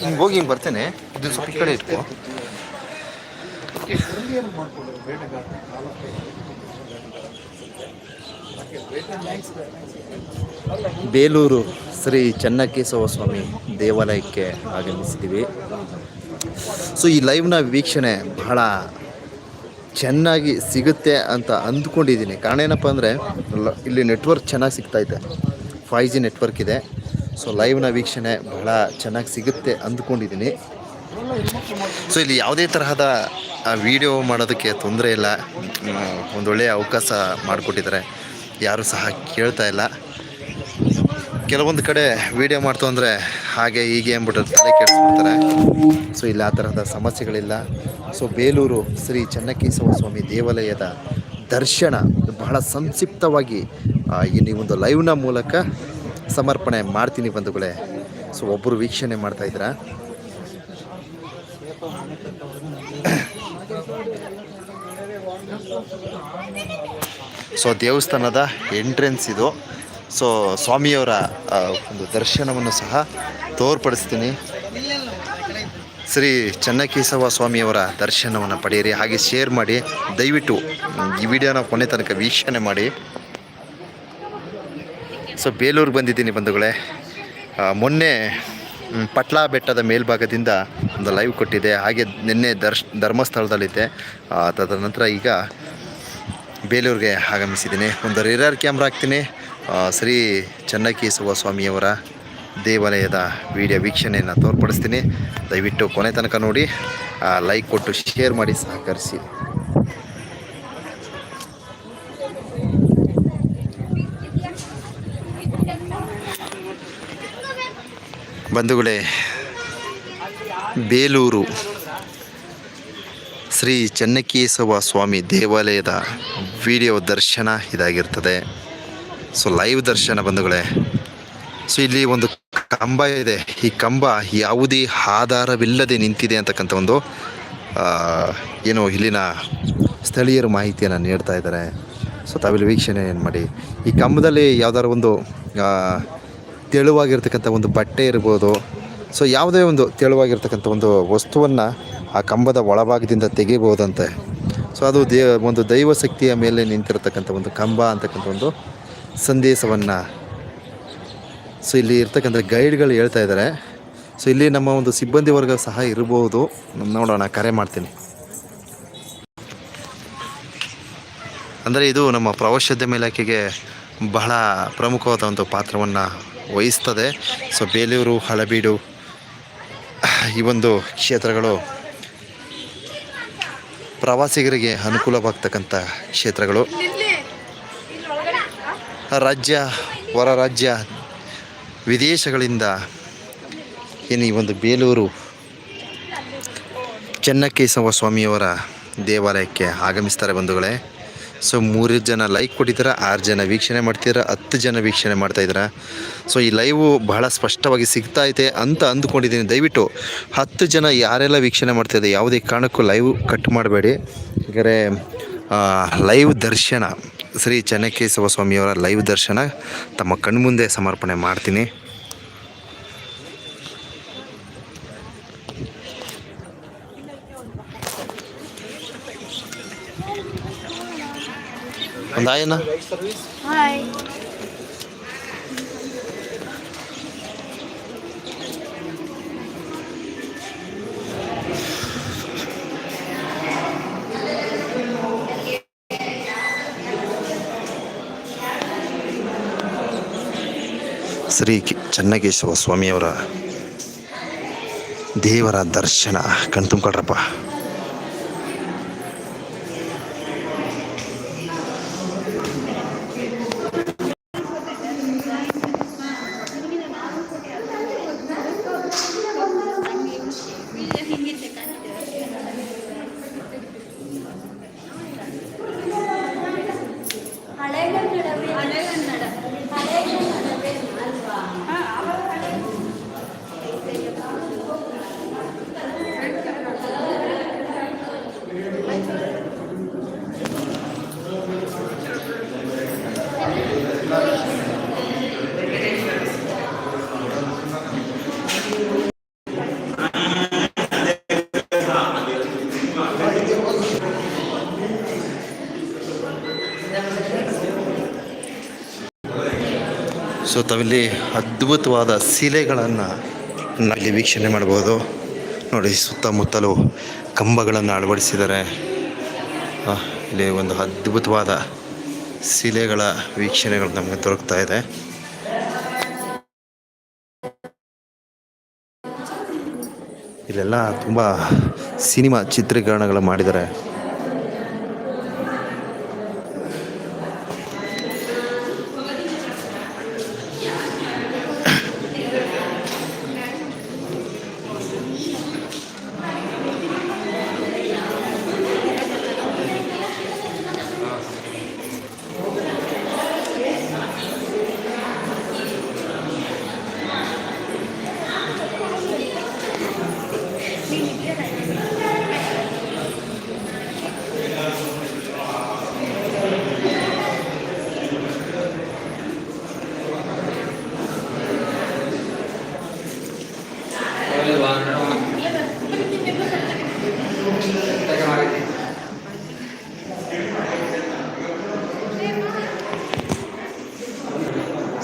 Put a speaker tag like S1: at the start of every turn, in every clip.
S1: ಹಿಂಗೆ ಹೋಗಿ ಹಿಂಗೆ ಬರ್ತೇನೆ. ಇದು ಸ್ವಲ್ಪ ಈ ಕಡೆ ಇತ್ತು. ಬೇಲೂರು ಶ್ರೀ ಚನ್ನಕೇಶವ ಸ್ವಾಮಿ ದೇವಾಲಯಕ್ಕೆ ಆಗಮಿಸಿದ್ದೀವಿ. ಸೊ ಈ ಲೈವ್ನ ವೀಕ್ಷಣೆ ಬಹಳ ಚೆನ್ನಾಗಿ ಸಿಗುತ್ತೆ ಅಂತ ಅಂದ್ಕೊಂಡಿದ್ದೀನಿ. ಕಾರಣ ಏನಪ್ಪ ಅಂದರೆ ಇಲ್ಲಿ ನೆಟ್ವರ್ಕ್ ಚೆನ್ನಾಗಿ ಸಿಗ್ತಾಯಿದೆ ಫೈ ಜಿ ನೆಟ್ವರ್ಕ್ ಇದೆ. ಸೊ ಲೈವ್ನ ವೀಕ್ಷಣೆ ಬಹಳ ಚೆನ್ನಾಗಿ ಸಿಗುತ್ತೆ ಅಂದ್ಕೊಂಡಿದ್ದೀನಿ. ಸೊ ಇಲ್ಲಿ ಯಾವುದೇ ತರಹದ ವಿಡಿಯೋ ಮಾಡೋದಕ್ಕೆ ತೊಂದರೆ ಇಲ್ಲ. ಒಂದೊಳ್ಳೆಯ ಅವಕಾಶ ಮಾಡಿಕೊಟ್ಟಿದ್ದಾರೆ. ಯಾರೂ ಸಹ ಕೇಳ್ತಾ ಇಲ್ಲ. ಕೆಲವೊಂದು ಕಡೆ ವಿಡಿಯೋ ಮಾಡ್ತು ಅಂದರೆ ಹಾಗೆ ಹೀಗೆ ಅಂದ್ಬಿಟ್ಟು ತಲೆ ಕೆಡಿಸ್ಬಿಡ್ತಾರೆ. ಸೊ ಇಲ್ಲಿ ಆ ತರಹದ ಸಮಸ್ಯೆಗಳಿಲ್ಲ. ಸೊ ಬೇಲೂರು ಶ್ರೀ ಚೆನ್ನಕೇಶವ ಸ್ವಾಮಿ ದೇವಾಲಯದ ದರ್ಶನ ಬಹಳ ಸಂಕ್ಷಿಪ್ತವಾಗಿ ಈ ಒಂದು ಲೈವ್ನ ಮೂಲಕ ಸಮರ್ಪಣೆ ಮಾಡ್ತೀನಿ ಬಂಧುಗಳೇ. ಸೊ ಒಬ್ಬರು ವೀಕ್ಷಣೆ ಮಾಡ್ತಾ ಇದ್ರ. ಸೊ ದೇವಸ್ಥಾನದ ಎಂಟ್ರೆನ್ಸ್ ಇದು. ಸೊ ಸ್ವಾಮಿಯವರ ಒಂದು ದರ್ಶನವನ್ನು ಸಹ ತೋರ್ಪಡಿಸ್ತೀನಿ. ಶ್ರೀ ಚೆನ್ನಕೇಶವ ಸ್ವಾಮಿಯವರ ದರ್ಶನವನ್ನು ಪಡೆಯಿರಿ. ಹಾಗೆ ಶೇರ್ ಮಾಡಿ, ದಯವಿಟ್ಟು ಈ ವಿಡಿಯೋನ ಕೊನೆ ತನಕ ವೀಕ್ಷಣೆ ಮಾಡಿ. ಸೊ ಬೇಲೂರಿಗೆ ಬಂದಿದ್ದೀನಿ ಬಂಧುಗಳೇ. ಮೊನ್ನೆ ಪಟ್ಲಾ ಬೆಟ್ಟದ ಮೇಲ್ಭಾಗದಿಂದ ಒಂದು ಲೈವ್ ಕೊಟ್ಟಿದೆ. ಹಾಗೆ ನಿನ್ನೆ ದರ್ಶ್, ಧರ್ಮಸ್ಥಳದಲ್ಲಿದ್ದೆ. ತದನಂತರ ಈಗ ಬೇಲೂರಿಗೆ ಆಗಮಿಸಿದ್ದೀನಿ. ಒಂದು ರಿರರ್ ಕ್ಯಾಮ್ರಾ ಹಾಕ್ತೀನಿ. ಶ್ರೀ ಚೆನ್ನಕೇಶವ ಸ್ವಾಮಿಯವರ ದೇವಾಲಯದ ವಿಡಿಯೋ ವೀಕ್ಷಣೆಯನ್ನು ತೋರ್ಪಡಿಸ್ತೀನಿ. ದಯವಿಟ್ಟು ಕೊನೆ ತನಕ ನೋಡಿ ಲೈಕ್ ಕೊಟ್ಟು ಶೇರ್ ಮಾಡಿ, ಸಹಕರಿಸಿ. ಬಂಧುಗಳೇ, ಬೇಲೂರು ಶ್ರೀ ಚೆನ್ನಕೇಶವ ಸ್ವಾಮಿ ದೇವಾಲಯದ ವಿಡಿಯೋ ದರ್ಶನ ಇದಾಗಿರ್ತದೆ. ಸೊ ಲೈವ್ ದರ್ಶನ ಬಂಧುಗಳೇ ಸೊ ಇಲ್ಲಿ ಒಂದು ಕಂಬ ಇದೆ. ಈ ಕಂಬ ಯಾವುದೇ ಆಧಾರವಿಲ್ಲದೆ ನಿಂತಿದೆ ಅಂತಕ್ಕಂಥ ಒಂದು ಏನು ಇಲ್ಲಿನ ಸ್ಥಳೀಯರು ಮಾಹಿತಿಯನ್ನು ನೀಡ್ತಾ ಇದ್ದಾರೆ. ಸೊ ತಾವಿಲ್ಲಿ ವೀಕ್ಷಣೆ ಏನು ಮಾಡಿ. ಈ ಕಂಬದಲ್ಲಿ ಯಾವ್ದಾದ್ರು ಒಂದು ತೆಳುವಾಗಿರ್ತಕ್ಕಂಥ ಒಂದು ಬಟ್ಟೆ ಇರ್ಬೋದು. ಸೊ ಯಾವುದೇ ಒಂದು ತೆಳುವಾಗಿರ್ತಕ್ಕಂಥ ಒಂದು ವಸ್ತುವನ್ನು ಆ ಕಂಬದ ಒಳಭಾಗದಿಂದ ತೆಗಿಬೋದಂತೆ. ಸೊ ಅದು ದೇ, ಒಂದು ದೈವ ಶಕ್ತಿಯ ಮೇಲೆ ನಿಂತಿರತಕ್ಕಂಥ ಒಂದು ಕಂಬ ಅಂತಕ್ಕಂಥ ಒಂದು ಸಂದೇಶವನ್ನು ಸೊ ಇಲ್ಲಿ ಇರ್ತಕ್ಕಂಥ ಗೈಡ್ಗಳು ಹೇಳ್ತಾ ಇದ್ದಾರೆ. ಸೊ ಇಲ್ಲಿ ನಮ್ಮ ಒಂದು ಸಿಬ್ಬಂದಿ ವರ್ಗ ಸಹ ಇರಬಹುದು. ನೋಡೋಣ ಕರೆ ಮಾಡ್ತೀನಿ. ಅಂದರೆ ಇದು ನಮ್ಮ ಪ್ರವಾಸೋದ್ಯಮ ಇಲಾಖೆಗೆ ಬಹಳ ಪ್ರಮುಖವಾದ ಒಂದು ಪಾತ್ರವನ್ನು ವಹಿಸ್ತದೆ. ಸೊ ಬೇಲೂರು ಹಳಬೀಡು ಈ ಒಂದು ಕ್ಷೇತ್ರಗಳು ಪ್ರವಾಸಿಗರಿಗೆ ಅನುಕೂಲವಾಗ್ತಕ್ಕಂಥ ಕ್ಷೇತ್ರಗಳು. ರಾಜ್ಯ ಹೊರ ರಾಜ್ಯ ವಿದೇಶಗಳಿಂದ ಏನು ಈ ಒಂದು ಬೇಲೂರು ಚೆನ್ನಕೇಶವ ಸ್ವಾಮಿಯವರ ದೇವಾಲಯಕ್ಕೆ ಆಗಮಿಸ್ತಾರೆ ಬಂಧುಗಳೇ. ಸೊ, ಮೂರು ಜನ ಲೈಕ್ ಕೊಟ್ಟಿದ್ದೀರ, ಆರು ಜನ ವೀಕ್ಷಣೆ ಮಾಡ್ತಿದ್ದೀರಾ, ಹತ್ತು ಜನ ವೀಕ್ಷಣೆ ಮಾಡ್ತಾ ಇದ್ದೀರಾ. ಸೊ, ಈ ಲೈವು ಬಹಳ ಸ್ಪಷ್ಟವಾಗಿ ಸಿಗ್ತಾ ಐತೆ ಅಂತ ಅಂದ್ಕೊಂಡಿದ್ದೀನಿ. ದಯವಿಟ್ಟು ಹತ್ತು ಜನ ಯಾರೆಲ್ಲ ವೀಕ್ಷಣೆ ಮಾಡ್ತಾಯಿದೆ ಯಾವುದೇ ಕಾರಣಕ್ಕೂ ಲೈವ್ ಕಟ್ ಮಾಡಬೇಡಿ. ಯಾಕಂದರೆ ಲೈವ್ ದರ್ಶನ ಶ್ರೀ ಚೆನ್ನಕೇಶವ ಸ್ವಾಮಿಯವರ ಲೈವ್ ದರ್ಶನ ತಮ್ಮ ಕಣ್ಮುಂದೆ ಸಮರ್ಪಣೆ ಮಾಡ್ತೀನಿ. ಒಂದು ಶ್ರೀ ಚೆನ್ನಕೇಶವ ಸ್ವಾಮಿಯವರ ದೇವರ ದರ್ಶನ. ಕಣ್ ತುಂಬ್ಕೊಳ್ರಪ್ಪ.
S2: ಹಳೆಗನ್ನಡವೇ ಹಳೆಗನ್ನಡ.
S1: ಸೊ ತಾವಿಲ್ಲಿ ಅದ್ಭುತವಾದ ಶಿಲೆಗಳನ್ನು ನಾವಿಲ್ಲಿ ವೀಕ್ಷಣೆ ಮಾಡ್ಬೋದು. ನೋಡಿ, ಸುತ್ತಮುತ್ತಲು ಕಂಬಗಳನ್ನು ಅಳವಡಿಸಿದ್ದಾರೆ. ಇಲ್ಲಿ ಒಂದು ಅದ್ಭುತವಾದ ಶಿಲೆಗಳ ವೀಕ್ಷಣೆಗಳು ನಮಗೆ ದೊರಕ್ತಾ ಇದೆ. ಇಲ್ಲೆಲ್ಲ ತುಂಬ ಸಿನಿಮಾ ಚಿತ್ರೀಕರಣಗಳು ಮಾಡಿದ್ದಾರೆ.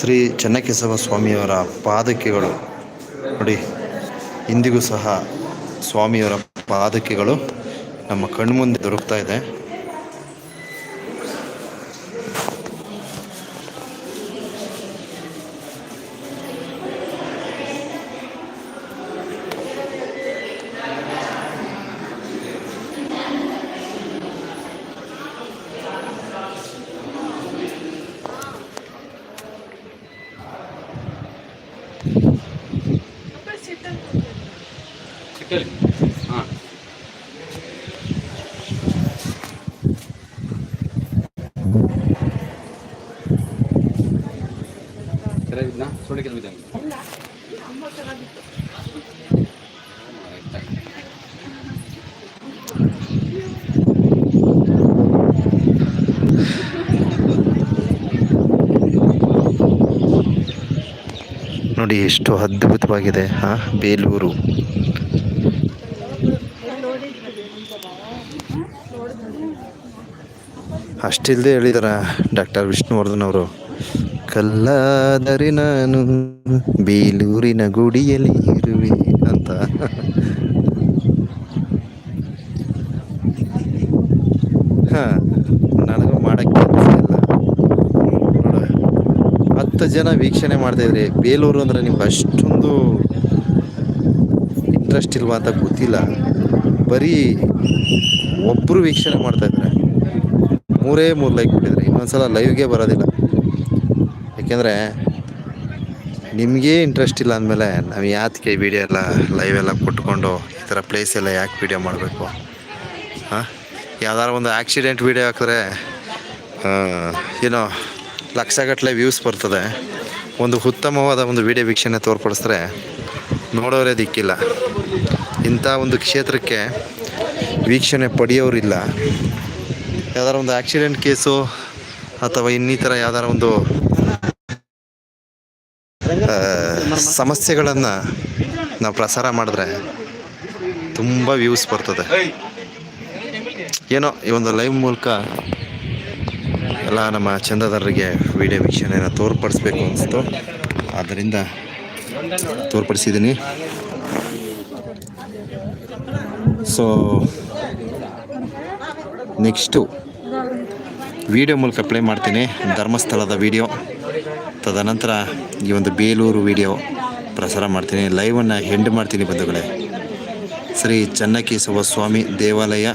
S1: ಶ್ರೀ ಚೆನ್ನಕೇಶವ ಸ್ವಾಮಿಯವರ ಪಾದಕೆಗಳು. ನೋಡಿ ಇಂದಿಗೂ ಸಹ ಸ್ವಾಮಿಯವರ ಪಾದಕೆಗಳು ನಮ್ಮ ಕಣ್ಮುಂದೆ ದೊರಕ್ತಾ ಇದೆ.
S3: ಸರಿಯಾಗಿದ್ನಾ? ಸೊಳ್ಳೆ ಕೆಲವು ಇದ್ದಂಗೆ
S1: ನೋಡಿ ಎಷ್ಟು ಅದ್ಭುತವಾಗಿದೆ ಆ ಬೇಲೂರು. ಅಷ್ಟಿಲ್ಲದೆ ಹೇಳಿದಾರ ಡಾಕ್ಟರ್ ವಿಷ್ಣುವರ್ಧನ್ ಅವರು? ಕಲ್ಲಾದರೆ ನಾನು ಬೇಲೂರಿನ ಗುಡಿಯಲ್ಲಿ ಇರುವೆ ಅಂತ. ಹಾಂ, ನನಗೂ ಮಾಡಕ್ಕೆ ಹತ್ತು ಜನ ವೀಕ್ಷಣೆ ಮಾಡ್ತಾ ಇದ್ರಿ ಬೇಲೂರು ಅಂದರೆ ನಿಮ್ಗೆ ಅಷ್ಟೊಂದು ಇಂಟ್ರೆಸ್ಟ್ ಇಲ್ವಾ ಅಂತ ಗೊತ್ತಿಲ್ಲ. ಬರೀ ಒಬ್ಬರು ವೀಕ್ಷಣೆ ಮಾಡ್ತಾ ಇದ್ದಾರೆ ಮೂರೇ ಮೂರು ಲೈಕ್ ಕೊಟ್ಟಿದ್ದಾರೆ ಇನ್ನೊಂದ್ಸಲ ಲೈವ್ಗೆ ಬರೋದಿಲ್ಲ. ಯಾಕೆಂದರೆ ನಿಮಗೇ ಇಂಟ್ರೆಸ್ಟ್ ಇಲ್ಲ ಅಂದಮೇಲೆ ನಾವು ಯಾತಕ್ಕೆ ವೀಡಿಯೋ ಎಲ್ಲ ಲೈವ್ ಎಲ್ಲ ಕೊಟ್ಕೊಂಡು ಈ ಥರ ಪ್ಲೇಸ್ ಎಲ್ಲ ಯಾಕೆ ವಿಡಿಯೋ ಮಾಡಬೇಕು? ಹಾಂ? ಯಾವ್ದಾರು ಒಂದು ಆಕ್ಸಿಡೆಂಟ್ ವೀಡಿಯೋ ಹಾಕಿದ್ರೆ ಏನೋ ಲಕ್ಷಗಟ್ಟಲೆ ವ್ಯೂಸ್ ಬರ್ತದೆ. ಒಂದು ಉತ್ತಮವಾದ ಒಂದು ವೀಡಿಯೋ ವೀಕ್ಷಣೆ ತೋರ್ಪಡಿಸಿದ್ರೆ ನೋಡೋರೇ ದಿಕ್ಕಿಲ್ಲ. ಇಂಥ ಒಂದು ಕ್ಷೇತ್ರಕ್ಕೆ ವೀಕ್ಷಣೆ ಪಡೆಯೋರಿಲ್ಲ ಯಾವ್ದಾರ ಒಂದು ಆಕ್ಸಿಡೆಂಟ್ ಕೇಸು ಅಥವಾ ಇನ್ನಿತರ ಯಾವ್ದಾರ ಒಂದು ಸಮಸ್ಯೆಗಳನ್ನು ನಾವು ಪ್ರಸಾರ ಮಾಡಿದ್ರೆ ತುಂಬ ವ್ಯೂಸ್ ಬರ್ತದೆ. ಏನೋ ಈ ಒಂದು ಲೈವ್ ಮೂಲಕ ಎಲ್ಲ ನಮ್ಮ ಚಂದದಾರರಿಗೆ ವಿಡಿಯೋ ವೀಕ್ಷಣೆಯನ್ನು ತೋರ್ಪಡಿಸ್ಬೇಕು ಅನಿಸ್ತು. ಆದ್ದರಿಂದ ತೋರ್ಪಡಿಸಿದ್ದೀನಿ ಸೊ ನೆಕ್ಸ್ಟು ವಿಡಿಯೋ ಮೂಲಕ ಪ್ಲೇ ಮಾಡ್ತೀನಿ. ಧರ್ಮಸ್ಥಳದ ವಿಡಿಯೋ ತದನಂತರ ಈ ಒಂದು ಬೇಲೂರು ವಿಡಿಯೋ ಪ್ರಸಾರ ಮಾಡ್ತೀನಿ. ಲೈವನ್ನು ಹೆಂಡ್ ಮಾಡ್ತೀನಿ ಬಂಧುಗಳೇ. ಶ್ರೀ ಚನ್ನಕೇಶವ ಸ್ವಾಮಿ ದೇವಾಲಯ,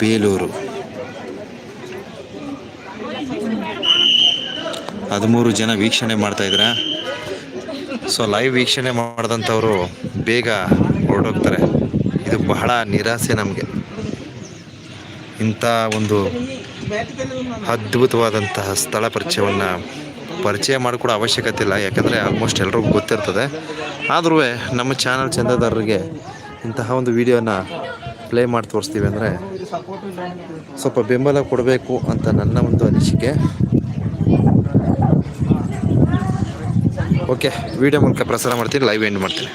S1: ಬೇಲೂರು. ಹದಿಮೂರು ಜನ ವೀಕ್ಷಣೆ ಮಾಡ್ತಾ ಇದ್ದಾರೆ ಸೊ ಲೈವ್ ವೀಕ್ಷಣೆ ಮಾಡಿದಂಥವರು ಬೇಗ ಹೊರಟೋಗ್ತಾರೆ. ಇದು ಬಹಳ ನಿರಾಸೆ ನಮಗೆ. ಇಂಥ ಒಂದು ಅದ್ಭುತವಾದಂತಹ ಸ್ಥಳ ಪರಿಚಯವನ್ನು ಪರಿಚಯ ಮಾಡಿಕೊಡೋ ಅವಶ್ಯಕತೆ ಇಲ್ಲ, ಯಾಕಂದರೆ ಆಲ್ಮೋಸ್ಟ್ ಎಲ್ರಿಗೂ ಗೊತ್ತಿರ್ತದೆ. ಆದರೂ ನಮ್ಮ ಚಾನಲ್ ಚಂದದಾರರಿಗೆ ಇಂತಹ ಒಂದು ವಿಡಿಯೋನ ಪ್ಲೇ ಮಾಡಿ ತೋರಿಸ್ತೀವಿ ಅಂದರೆ ಸ್ವಲ್ಪ ಬೆಂಬಲ ಕೊಡಬೇಕು ಅಂತ ನನ್ನ ಒಂದು ಅನಿಸಿಕೆ. ಓಕೆ ವಿಡಿಯೋ ಮೂಲಕ ಪ್ರಸಾರ ಮಾಡ್ತೀನಿ ಲೈವ್ ಎಂಡ್ ಮಾಡ್ತೀನಿ.